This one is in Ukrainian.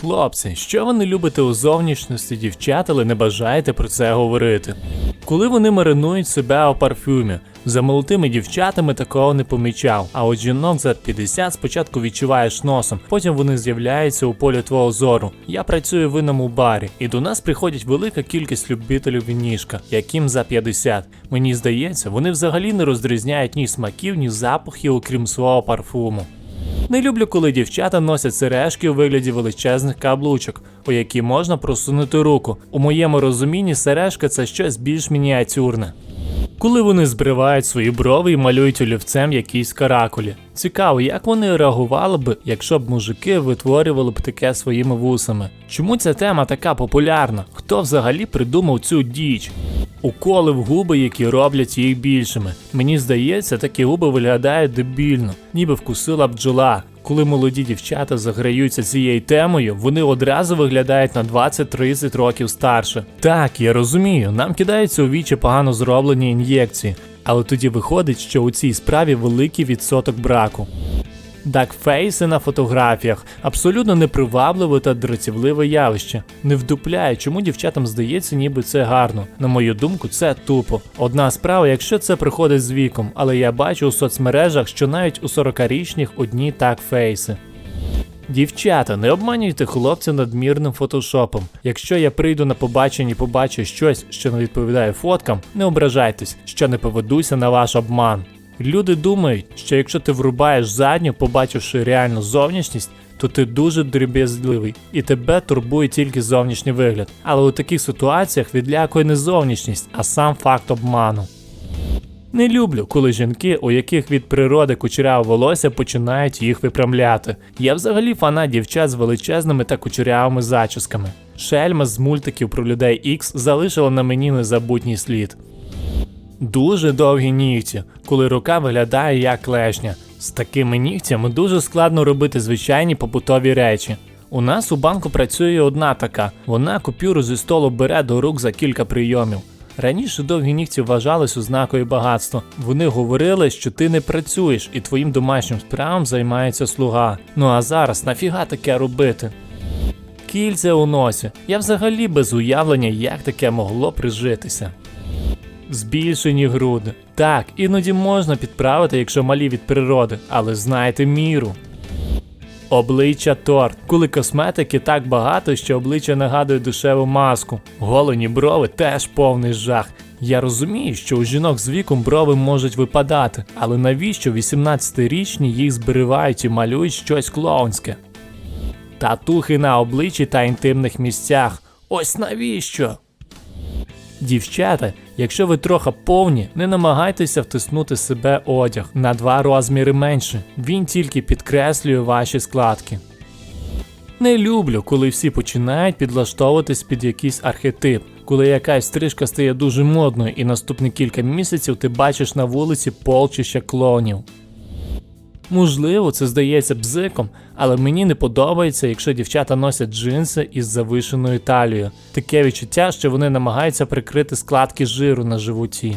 Хлопці, що ви не любите у зовнішності дівчат, але не бажаєте про це говорити? Коли вони маринують себе у парфюмі, за молодими дівчатами такого не помічав. А от жінок за 50 спочатку відчуваєш носом, потім вони з'являються у полі твого зору. Я працюю в винному барі, і до нас приходять велика кількість любителів вінішка, яким за 50. Мені здається, вони взагалі не розрізняють ні смаків, ні запахів, окрім свого парфуму. Не люблю, коли дівчата носять сережки у вигляді величезних каблучок, у які можна просунути руку. У моєму розумінні сережка це щось більш мініатюрне. Коли вони збривають свої брови і малюють олівцем якісь каракулі. Цікаво, як вони реагували б, якщо б мужики витворювали б таке своїми вусами. Чому ця тема така популярна? Хто взагалі придумав цю діч? Уколи в губи, які роблять їх більшими. Мені здається, такі губи виглядають дебільно, ніби вкусила бджола. Коли молоді дівчата заграються цією темою, вони одразу виглядають на 20-30 років старше. Так, я розумію, нам кидаються у вічі погано зроблені ін'єкції, але тоді виходить, що у цій справі великий відсоток браку. Дакфейси на фотографіях абсолютно непривабливе та дратівливе явище. Не вдупляє, чому дівчатам здається, ніби це гарно. На мою думку, це тупо. Одна справа, якщо це приходить з віком, але я бачу у соцмережах, що навіть у 40-річних одні такфейси. Дівчата, не обманюйте хлопця надмірним фотошопом. Якщо я прийду на побачення і побачу щось, що не відповідає фоткам, не ображайтесь, що не поведуся на ваш обман. Люди думають, що якщо ти врубаєш задню, побачивши реальну зовнішність, то ти дуже дріб'язливий і тебе турбує тільки зовнішній вигляд. Але у таких ситуаціях відлякує не зовнішність, а сам факт обману. Не люблю, коли жінки, у яких від природи кучеряве волосся, починають їх випрямляти. Я взагалі фанат дівчат з величезними та кучерявими зачісками. Шельма з мультиків про людей X залишила на мені незабутній слід. Дуже довгі нігті, коли рука виглядає як клешня. З такими нігтями дуже складно робити звичайні побутові речі. У нас у банку працює одна така, вона купюру зі столу бере до рук за кілька прийомів. Раніше довгі нігті вважались ознакою багатства. Вони говорили, що ти не працюєш і твоїм домашнім справам займається слуга. Ну а зараз нафіга таке робити? Кільця у носі. Я взагалі без уявлення, як таке могло прижитися. Збільшені груди. Так, іноді можна підправити, якщо малі від природи, але знайте міру. Обличчя торт, коли косметики так багато, що обличчя нагадує душеву маску. Голені брови теж повний жах. Я розумію, що у жінок з віком брови можуть випадати, але навіщо 18-річні їх збривають і малюють щось клоунське? Татухи на обличчі та інтимних місцях. Ось навіщо? Дівчата, якщо ви трохи повні, не намагайтеся втиснути себе одяг на два розміри менше. Він тільки підкреслює ваші складки. Не люблю, коли всі починають підлаштовуватись під якийсь архетип, коли якась стрижка стає дуже модною, і наступні кілька місяців ти бачиш на вулиці полчища клонів. Можливо, це здається бзиком, але мені не подобається, якщо дівчата носять джинси із завишеною талією. Таке відчуття, що вони намагаються прикрити складки жиру на животі.